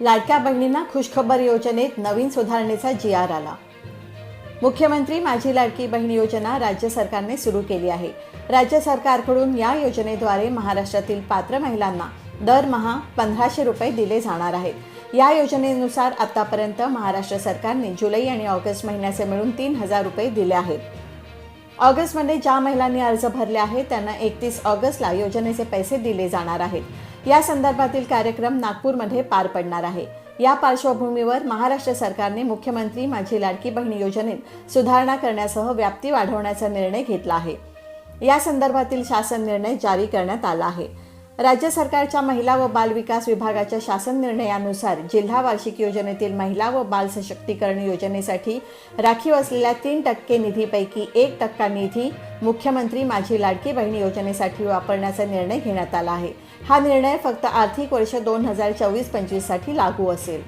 लाडक्या बहिणींना खुशखबर योजनेत नवीन सुधारणेचा जी आर आला. मुख्यमंत्री माझी लाडकी बहीण योजना राज्य सरकारने सुरू केली आहे. राज्य सरकारकडून या योजनेद्वारे महाराष्ट्रातील पात्र महिलांना दरमहा पंधराशे रुपये दिले जाणार आहेत. या योजनेनुसार आतापर्यंत महाराष्ट्र सरकारने जुलै आणि ऑगस्ट महिन्याचे मिळून तीन हजार रुपये दिले आहेत. ऑगस्टमध्ये ज्या महिलांनी अर्ज भरले आहेत त्यांना एकतीस ऑगस्टला योजनेचे पैसे दिले जाणार आहेत. या संदर्भातील कार्यक्रम नागपूरमध्ये पार पडणार आहे. या पार्श्वभूमीवर महाराष्ट्र सरकारने मुख्यमंत्री माझी लाडकी बहीण योजनेत सुधारणा करण्यासह व्याप्ती वाढवण्याचा निर्णय घेतला आहे. या संदर्भातील शासन निर्णय जारी करण्यात आला आहे. राज्य सरकारच्या महिला व बाल विकास विभागाच्या शासन निर्णयानुसार जिल्हा वार्षिक योजनेतील महिला व बाल सशक्तीकरण योजनेसाठी राखीव असलेल्या तीन टक्के निधीपैकी एक टक्का निधी मुख्यमंत्री माझी लाडकी बहीण योजनेसाठी वापरण्याचा निर्णय घेण्यात आला आहे. हा निर्णय फक्त आर्थिक वर्ष दोन हजार चोवीस पंचवीससाठी लागू असेल.